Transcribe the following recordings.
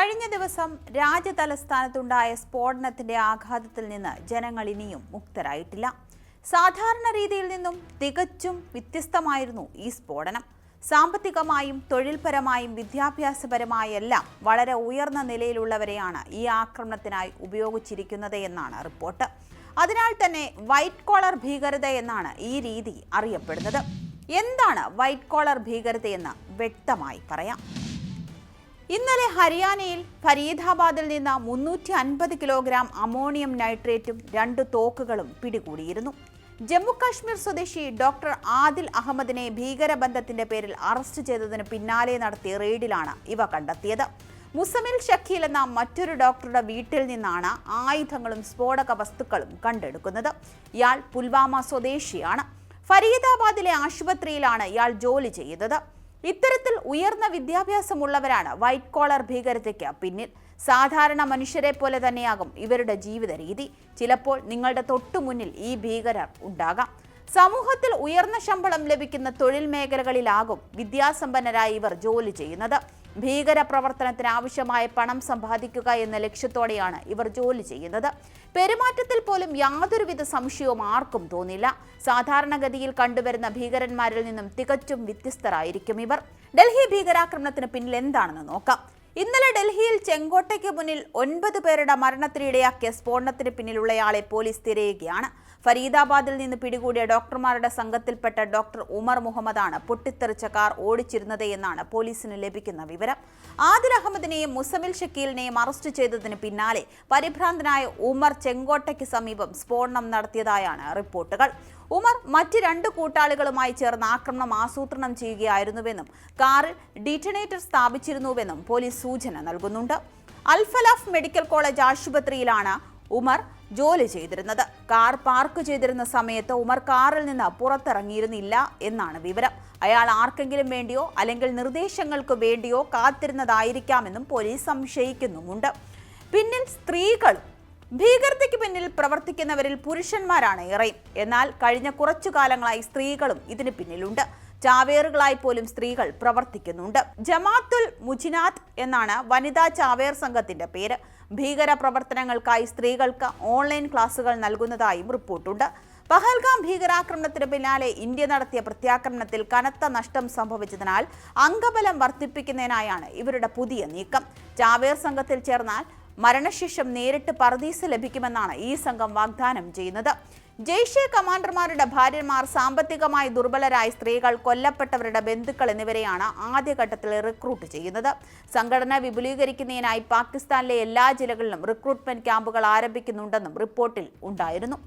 കഴിഞ്ഞ ദിവസം രാജ്യതലസ്ഥാനത്തുണ്ടായ സ്ഫോടനത്തിന്റെ ആഘാതത്തിൽ നിന്ന് ജനങ്ങൾ ഇനിയും മുക്തരായിട്ടില്ല. സാധാരണ രീതിയിൽ നിന്നും തികച്ചും വ്യത്യസ്തമായിരുന്നു ഈ സ്ഫോടനം. സാമ്പത്തികമായും തൊഴിൽപരമായും വിദ്യാഭ്യാസപരമായെല്ലാം വളരെ ഉയർന്ന നിലയിലുള്ളവരെയാണ് ഈ ആക്രമണത്തിനായി ഉപയോഗിച്ചിരിക്കുന്നത് എന്നാണ് റിപ്പോർട്ട്. അതിനാൽ തന്നെ വൈറ്റ് കോളർ ഭീകരത എന്നാണ് ഈ രീതി അറിയപ്പെടുന്നത്. എന്താണ് വൈറ്റ് കോളർ ഭീകരതയെന്ന് വ്യക്തമായി പറയാം. ഇന്നലെ ഹരിയാനയിൽ ഫരീദാബാദിൽ നിന്ന് മുന്നൂറ്റി അൻപത് കിലോഗ്രാം അമോണിയം നൈട്രേറ്റും രണ്ട് തോക്കുകളും പിടികൂടിയിരുന്നു. ജമ്മു കാശ്മീർ സ്വദേശി ഡോക്ടർ ആദിൽ അഹമ്മദിനെ ഭീകരബന്ധത്തിന്റെ പേരിൽ അറസ്റ്റ് ചെയ്തതിന് പിന്നാലെ നടത്തിയ റെയ്ഡിലാണ് ഇവ കണ്ടെത്തിയത്. മുസമിൽ ഷക്കീൽ എന്ന മറ്റൊരു ഡോക്ടറുടെ വീട്ടിൽ നിന്നാണ് ആയുധങ്ങളും സ്ഫോടക വസ്തുക്കളും കണ്ടെടുക്കുന്നത്. ഇയാൾ പുൽവാമ സ്വദേശിയാണ്. ഫരീദാബാദിലെ ആശുപത്രിയിലാണ് ഇയാൾ ജോലി ചെയ്യുന്നത് ഇത്തരത്തിൽ ഉയർന്ന വിദ്യാഭ്യാസമുള്ളവരാണ് വൈറ്റ് കോളർ ഭീകരതയ്ക്ക് പിന്നിൽ. സാധാരണ മനുഷ്യരെ പോലെ തന്നെയാകും ഇവരുടെ ജീവിത രീതി. ചിലപ്പോൾ നിങ്ങളുടെ തൊട്ടുമുന്നിൽ ഈ ഭീകരർ ഉണ്ടാകാം. സമൂഹത്തിൽ ഉയർന്ന ശമ്പളം ലഭിക്കുന്ന തൊഴിൽ മേഖലകളിലാകും വിദ്യാസമ്പന്നരായി ഇവർ ജോലി ചെയ്യുന്നത്. ഭീകര പ്രവർത്തനത്തിന് ആവശ്യമായ പണം സമ്പാദിക്കുക എന്ന ലക്ഷ്യത്തോടെയാണ് ഇവർ ജോലി ചെയ്യുന്നത്. പെരുമാറ്റത്തിൽ പോലും യാതൊരുവിധ സംശയവും ആർക്കും തോന്നില്ല. സാധാരണഗതിയിൽ കണ്ടുവരുന്ന ഭീകരന്മാരിൽ നിന്നും തികച്ചും വ്യത്യസ്തരായിരിക്കും ഇവർ. ഡൽഹി ഭീകരാക്രമണത്തിന് പിന്നിൽ എന്താണെന്ന് നോക്കാം. ഇന്നലെ ഡൽഹിയിൽ ചെങ്കോട്ടയ്ക്ക് മുന്നിൽ ഒൻപത് പേരുടെ മരണത്തിനിടയാക്കിയ സ്ഫോടനത്തിന് പിന്നിലുള്ളയാളെ പോലീസ് തിരയുകയാണ്. ഫരീദാബാദിൽ നിന്ന് പിടികൂടിയ ഡോക്ടർമാരുടെ സംഘത്തിൽപ്പെട്ട ഡോക്ടർ ഉമർ മുഹമ്മദാണ് പൊട്ടിത്തെറിച്ച കാർ ഓടിച്ചിരുന്നത് എന്നാണ് പോലീസിന് ലഭിക്കുന്ന വിവരം. ആദിൽ അഹമ്മദിനെയും മുസമിൽ ഷക്കീലിനെയും അറസ്റ്റ് ചെയ്തതിന് പിന്നാലെ പരിഭ്രാന്തനായ ഉമർ ചെങ്കോട്ടയ്ക്ക് സമീപം സ്ഫോടനം നടത്തിയതായാണ് റിപ്പോർട്ടുകൾ. ഉമർ മറ്റ് രണ്ട് കൂട്ടാളികളുമായി ചേർന്ന് ആക്രമണം ആസൂത്രണം ചെയ്യുകയായിരുന്നുവെന്നും കാറിൽ ഡീറ്റനേറ്റർ സ്ഥാപിച്ചിരുന്നുവെന്നും പോലീസ് സൂചന നൽകുന്നുണ്ട്. അൽഫലാഫ് മെഡിക്കൽ കോളേജ് ആശുപത്രിയിലാണ് ഉമർ ജോലി ചെയ്തിരുന്നത്. കാർ പാർക്ക് ചെയ്തിരുന്ന സമയത്ത് ഉമർ കാറിൽ നിന്ന് പുറത്തിറങ്ങിയിരുന്നില്ല എന്നാണ് വിവരം. അയാൾ ആർക്കെങ്കിലും വേണ്ടിയോ അല്ലെങ്കിൽ നിർദ്ദേശങ്ങൾക്ക് വേണ്ടിയോ കാത്തിരുന്നതായിരിക്കാമെന്നും പോലീസ് സംശയിക്കുന്നുമുണ്ട്. പിന്നിൽ സ്ത്രീകളും ഭീകരതയ്ക്ക് പിന്നിൽ പ്രവർത്തിക്കുന്നവരിൽ പുരുഷന്മാരാണ് ഏറെ എന്നാൽ കഴിഞ്ഞ കുറച്ചു കാലങ്ങളായി സ്ത്രീകളും ഇതിന് പിന്നിലുണ്ട്. ചാവേറുകളായി പോലും സ്ത്രീകൾ പ്രവർത്തിക്കുന്നുണ്ട്. ജമാത്തുൽ മുജിനാത്ത് എന്നാണ് വനിതാ ചാവേർ സംഘത്തിന്റെ പേര്. ഭീകര പ്രവർത്തനങ്ങൾക്കായി സ്ത്രീകൾക്ക് ഓൺലൈൻ ക്ലാസുകൾ നൽകുന്നതായും റിപ്പോർട്ടുണ്ട്. പഹൽഗാം ഭീകരാക്രമണത്തിന് പിന്നാലെ ഇന്ത്യ നടത്തിയ പ്രത്യാക്രമണത്തിൽ കനത്ത നഷ്ടം സംഭവിച്ചതിനാൽ അംഗബലം വർദ്ധിപ്പിക്കുന്നതിനായാണ് ഇവരുടെ പുതിയ നീക്കം. ചാവേർ സംഘത്തിൽ ചേർന്നാൽ മരണശേഷം നേരിട്ട് പർദീസ് ലഭിക്കുമെന്നാണ് ഈ സംഘം വാഗ്ദാനം ചെയ്യുന്നത്. ജെയ്ഷെ കമാൻഡർമാരുടെ ഭാര്യമാർ സാമ്പത്തികമായി ദുർബലരായ സ്ത്രീകൾ കൊല്ലപ്പെട്ടവരുടെ ബന്ധുക്കൾ എന്നിവരെയാണ് ആദ്യഘട്ടത്തിൽ റിക്രൂട്ട് ചെയ്യുന്നത്. സംഘടന വിപുലീകരിക്കുന്നതിനായി പാകിസ്ഥാനിലെ എല്ലാ ജില്ലകളിലും റിക്രൂട്ട്മെന്റ് ക്യാമ്പുകൾ ആരംഭിക്കുന്നുണ്ടെന്നും റിപ്പോർട്ടിൽ ഉണ്ടായിരുന്നു.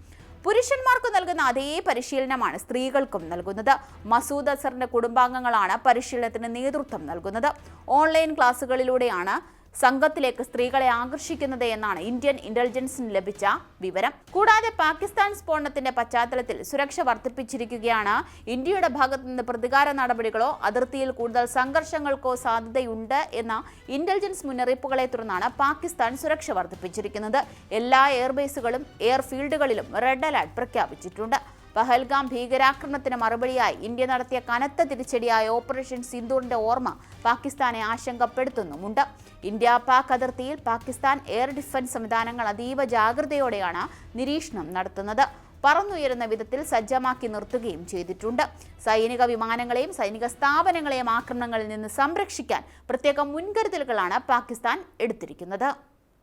പുരുഷന്മാർക്ക് നൽകുന്ന അതേ പരിശീലനമാണ് സ്ത്രീകൾക്കും നൽകുന്നത്. മസൂദ് അസറിന്റെ കുടുംബാംഗങ്ങളാണ് പരിശീലനത്തിന് നേതൃത്വം നൽകുന്നത്. ഓൺലൈൻ ക്ലാസുകളിലൂടെയാണ് സംഘത്തിലേക്ക് സ്ത്രീകളെ ആകർഷിക്കുന്നത് എന്നാണ് ഇന്ത്യൻ ഇന്റലിജൻസിന് ലഭിച്ച വിവരം. കൂടാതെ പാകിസ്ഥാൻ സ്ഫോടനത്തിന്റെ പശ്ചാത്തലത്തിൽ സുരക്ഷ വർദ്ധിപ്പിച്ചിരിക്കുകയാണ്. ഇന്ത്യയുടെ ഭാഗത്തു നിന്ന് പ്രതികാര നടപടികളോ അതിർത്തിയിൽ കൂടുതൽ സംഘർഷങ്ങൾക്കോ സാധ്യതയുണ്ട് എന്ന ഇന്റലിജൻസ് മുന്നറിയിപ്പുകളെ തുടർന്നാണ് പാകിസ്ഥാൻ സുരക്ഷ വർദ്ധിപ്പിച്ചിരിക്കുന്നത്. എല്ലാ എയർബേസുകളും എയർഫീൽഡുകളിലും റെഡ് അലർട്ട് പ്രഖ്യാപിച്ചിട്ടുണ്ട്. പഹൽഗാം ഭീകരാക്രമണത്തിന് മറുപടിയായി ഇന്ത്യ നടത്തിയ കനത്ത തിരിച്ചടിയായ ഓപ്പറേഷൻ സിന്ധുറിന്റെ ഓർമ്മ പാകിസ്ഥാനെ ആശങ്കപ്പെടുത്തുന്നുമുണ്ട് ഇന്ത്യ പാക് അതിർത്തിയിൽ പാകിസ്ഥാൻ എയർ ഡിഫൻസ് സംവിധാനങ്ങൾ അതീവ ജാഗ്രതയോടെയാണ് നിരീക്ഷണം നടത്തുന്നത്. പറന്നുയരുന്ന വിധത്തിൽ സജ്ജമാക്കി നിർത്തുകയും ചെയ്തിട്ടുണ്ട്. സൈനിക വിമാനങ്ങളെയും സൈനിക സ്ഥാപനങ്ങളെയും ആക്രമണങ്ങളിൽ നിന്ന് സംരക്ഷിക്കാൻ പ്രത്യേക മുൻകരുതലുകളാണ് പാകിസ്ഥാൻ എടുത്തിരിക്കുന്നത്.